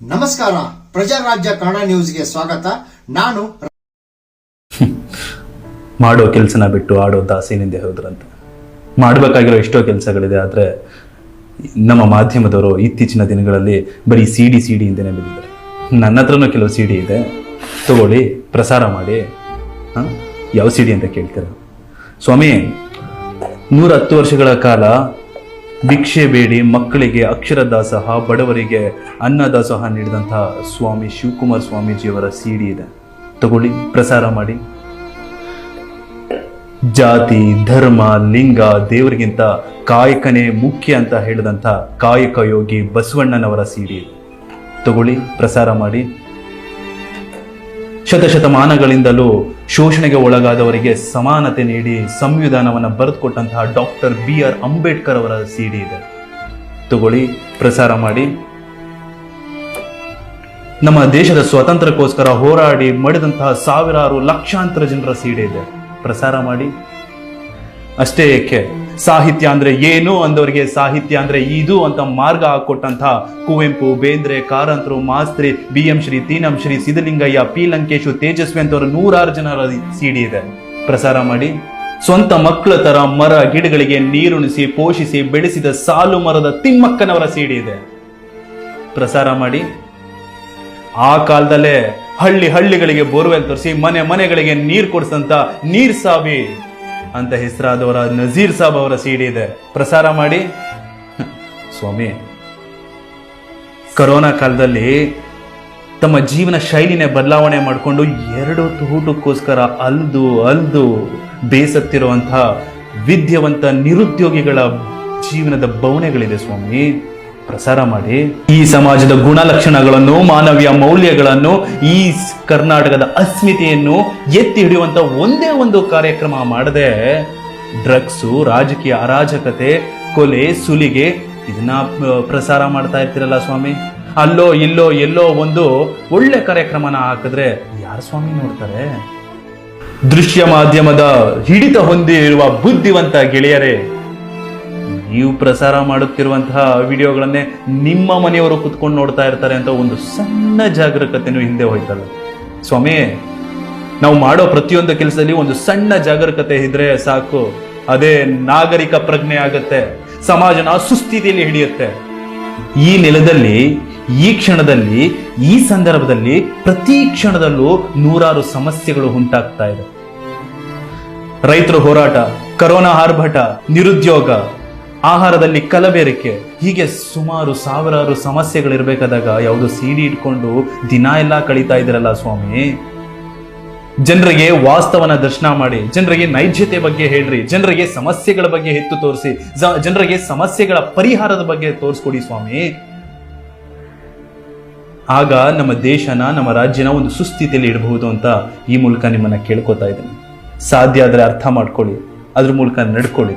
ನಮಸ್ಕಾರ, ಪ್ರಜಾರಾಜ್ಯ ಕನ್ನಡ ನ್ಯೂಸ್ಗೆ ಸ್ವಾಗತ. ನಾನು ಮಾಡೋ ಕೆಲಸನ ಬಿಟ್ಟು ಆಡೋ ದಾಸಿನಿಂದ ಹೋದ್ರಂತೆ ಮಾಡಬೇಕಾಗಿರೋ ಎಷ್ಟೋ ಕೆಲಸಗಳಿದೆ, ಆದರೆ ನಮ್ಮ ಮಾಧ್ಯಮದವರು ಇತ್ತೀಚಿನ ದಿನಗಳಲ್ಲಿ ಬರೀ ಸಿ ಡಿ ಸಿ ಡಿ ಇಂದನೇ ಬಿದ್ದಿದ್ದಾರೆ. ನನ್ನ ಹತ್ರನೂ ಕೆಲವು ಸಿ ಡಿ ಇದೆ. ತಗೊಳ್ಳಿ, ಪ್ರಸಾರ ಮಾಡಿ. ಹಾಂ? ಯಾವ ಸಿ ಡಿ ಅಂತ ಕೇಳ್ತೀರ? ಸ್ವಾಮಿ ನೂರ ಹತ್ತು ವರ್ಷಗಳ ಕಾಲ ಭಿಕ್ಷೆ ಬೇಡಿ, ಮಕ್ಕಳಿಗೆ ಅಕ್ಷರ ದಾಸೋಹ ಬಡವರಿಗೆ ಅನ್ನ ದಾಸೋಹ ನೀಡಿದಂತಹ ಸ್ವಾಮಿ ಶಿವಕುಮಾರ್ ಸ್ವಾಮೀಜಿಯವರ ಸಿ ಡಿ ಇದೆ. ತಗೊಳ್ಳಿ, ಪ್ರಸಾರ ಮಾಡಿ. ಜಾತಿ, ಧರ್ಮ, ಲಿಂಗ, ದೇವರಿಗಿಂತ ಕಾಯಕನೇ ಮುಖ್ಯ ಅಂತ ಹೇಳಿದಂಥ ಕಾಯಕ ಯೋಗಿ ಬಸವಣ್ಣನವರ ಸಿಡಿ ತಗೊಳ್ಳಿ, ಪ್ರಸಾರ ಮಾಡಿ. ಶತಶತಮಾನಗಳಿಂದಲೂ ಶೋಷಣೆಗೆ ಒಳಗಾದವರಿಗೆ ಸಮಾನತೆ ನೀಡಿ ಸಂವಿಧಾನವನ್ನು ಬರೆದುಕೊಟ್ಟಂತಹ ಡಾಕ್ಟರ್ ಬಿ ಆರ್ ಅಂಬೇಡ್ಕರ್ ಅವರ ಸಿಡಿ ಇದೆ. ತಗೊಳ್ಳಿ, ಪ್ರಸಾರ ಮಾಡಿ. ನಮ್ಮ ದೇಶದ ಸ್ವಾತಂತ್ರ್ಯಕ್ಕೋಸ್ಕರ ಹೋರಾಡಿ ಮಡಿದಂತಹ ಸಾವಿರಾರು ಲಕ್ಷಾಂತರ ಜನರ ಸೀಡೆ ಇದೆ. ಪ್ರಸಾರ ಮಾಡಿ. ಅಷ್ಟೇ ಏಕೆ? ಸಾಹಿತ್ಯ ಅಂದ್ರೆ ಏನು ಅಂದವರಿಗೆ ಸಾಹಿತ್ಯ ಅಂದ್ರೆ ಇದು ಅಂತ ಮಾರ್ಗ ಹಾಕೊಟ್ಟಂತಹ ಕುವೆಂಪು, ಬೇಂದ್ರೆ, ಕಾರಂತರು, ಮಾಸ್ತ್ರಿ B M Shri Tinam Shri Siddalingaiah P Lankesh, Tejaswi ಅಂತವರು ನೂರಾರು ಜನರ ಸಿಡಿ ಇದೆ. ಪ್ರಸಾರ ಮಾಡಿ. ಸ್ವಂತ ಮಕ್ಕಳ ತರ ಮರ, ಗಿಡಗಳಿಗೆ ನೀರುಣಿಸಿ, ಪೋಷಿಸಿ, ಬೆಳೆಸಿದ ಸಾಲು ಮರದ ತಿಮ್ಮಕ್ಕನವರ ಸಿಡಿ ಇದೆ. ಪ್ರಸಾರ ಮಾಡಿ. ಆ ಕಾಲದಲ್ಲೇ ಹಳ್ಳಿ ಹಳ್ಳಿಗಳಿಗೆ ಬೋರ್ವೆಲ್ ತರಿಸಿ, ಮನೆ ಮನೆಗಳಿಗೆ ನೀರು ಕೊಡಿಸಂತ ನೀರ್ ಸಾಬಿ ಅಂತ ಹೆಸರಾದವರ ನಜೀರ್ ಸಾಬ್ ಅವರ ಸಿಡಿ ಇದೆ. ಪ್ರಸಾರ ಮಾಡಿ. ಸ್ವಾಮಿ, ಕರೋನಾ ಕಾಲದಲ್ಲಿ ತಮ್ಮ ಜೀವನ ಶೈಲಿನೇ ಬದಲಾವಣೆ ಮಾಡಿಕೊಂಡು ಎರಡು ತೂಟಕ್ಕೋಸ್ಕರ ಅಲ್ದು ಅಲ್ದು ಬೇಸತ್ತಿರುವಂತಹ ವಿದ್ಯಾವಂತ ನಿರುದ್ಯೋಗಿಗಳ ಜೀವನದ ಬವಣೆಗಳಿದೆ ಸ್ವಾಮಿ. ಪ್ರಸಾರ ಮಾಡಿ, ಈ ಸಮಾಜದ ಗುಣಲಕ್ಷಣಗಳನ್ನು, ಮಾನವೀಯ ಮೌಲ್ಯಗಳನ್ನು, ಈ ಕರ್ನಾಟಕದ ಅಸ್ಮಿತೆಯನ್ನು ಎತ್ತಿ ಹಿಡಿಯುವಂತ ಒಂದೇ ಒಂದು ಕಾರ್ಯಕ್ರಮ ಮಾಡದೆ, ಡ್ರಗ್ಸು, ರಾಜಕೀಯ ಅರಾಜಕತೆ, ಕೊಲೆ, ಸುಲಿಗೆ ಇದನ್ನ ಪ್ರಸಾರ ಮಾಡ್ತಾ ಇರ್ತೀರಲ್ಲ ಸ್ವಾಮಿ? ಅಲ್ಲೋ, ಇಲ್ಲೋ, ಎಲ್ಲೋ ಒಂದು ಒಳ್ಳೆ ಕಾರ್ಯಕ್ರಮನ ಹಾಕಿದ್ರೆ ಯಾರು ಸ್ವಾಮಿ ನೋಡ್ತಾರೆ? ದೃಶ್ಯ ಮಾಧ್ಯಮದ ಹಿಡಿತ ಹೊಂದಿರುವ ಬುದ್ಧಿವಂತ ಗೆಳೆಯರೇ ನೀವು ಪ್ರಸಾರ ಮಾಡುತ್ತಿರುವಂತಹ ವಿಡಿಯೋಗಳನ್ನೇ ನಿಮ್ಮ ಮನೆಯವರು ಕುತ್ಕೊಂಡು ನೋಡ್ತಾ ಇರ್ತಾರೆ ಅಂತ ಒಂದು ಸಣ್ಣ ಜಾಗರೂಕತೆನೂ ಹಿಂದೆ ಹೋಯ್ತಲ್ಲ. ಸ್ವಾಮಿ, ನಾವು ಮಾಡೋ ಪ್ರತಿಯೊಂದು ಕೆಲಸದಲ್ಲಿ ಒಂದು ಸಣ್ಣ ಜಾಗರೂಕತೆ ಇದ್ರೆ ಸಾಕು. ಅದೇ ನಾಗರಿಕ ಪ್ರಜ್ಞೆ ಆಗತ್ತೆ, ಸಮಾಜನ ಸುಸ್ಥಿತಿಯಲ್ಲಿ ಹಿಡಿಯುತ್ತೆ. ಈ ನೆಲದಲ್ಲಿ, ಈ ಕ್ಷಣದಲ್ಲಿ, ಈ ಸಂದರ್ಭದಲ್ಲಿ ಪ್ರತಿ ಕ್ಷಣದಲ್ಲೂ ನೂರಾರು ಸಮಸ್ಯೆಗಳು ಉಂಟಾಗ್ತಾ ಇದೆ. ರೈತರ ಹೋರಾಟ, ಕರೋನಾ ಆರ್ಭಟ, ನಿರುದ್ಯೋಗ ಆಹಾರದಲ್ಲಿ ಕಲಬೆರಕೆ. ಹೀಗೆ ಸುಮಾರು ಸಾವಿರಾರು ಸಮಸ್ಯೆಗಳಿರ್ಬೇಕಾದಾಗ ಯಾವುದು ಸಿಡಿ ಇಟ್ಕೊಂಡು ದಿನ ಎಲ್ಲ ಕಳೀತಾ ಇದ್ದೀರಲ್ಲ ಸ್ವಾಮಿ? ಜನರಿಗೆ ವಾಸ್ತವನ ದರ್ಶನ ಮಾಡಿ, ಜನರಿಗೆ ನೈಜತೆ ಬಗ್ಗೆ ಹೇಳ್ರಿ, ಜನರಿಗೆ ಸಮಸ್ಯೆಗಳ ಬಗ್ಗೆ ಎತ್ತು ತೋರಿಸಿ ಜನರಿಗೆ ಸಮಸ್ಯೆಗಳ ಪರಿಹಾರದ ಬಗ್ಗೆ ತೋರಿಸ್ಕೊಡಿ ಸ್ವಾಮಿ. ಆಗ ನಮ್ಮ ದೇಶನ, ನಮ್ಮ ರಾಜ್ಯನ ಒಂದು ಸುಸ್ಥಿತಿಯಲ್ಲಿ ಇಡಬಹುದು ಅಂತ ಈ ಮೂಲಕ ನಿಮ್ಮನ್ನ ಕೇಳ್ಕೊತಾ ಇದ್ದೀನಿ. ಸಾಧ್ಯ ಆದರೆ ಅರ್ಥ ಮಾಡ್ಕೊಳ್ಳಿ, ಅದ್ರ ಮೂಲಕ ನಡ್ಕೊಳ್ಳಿ.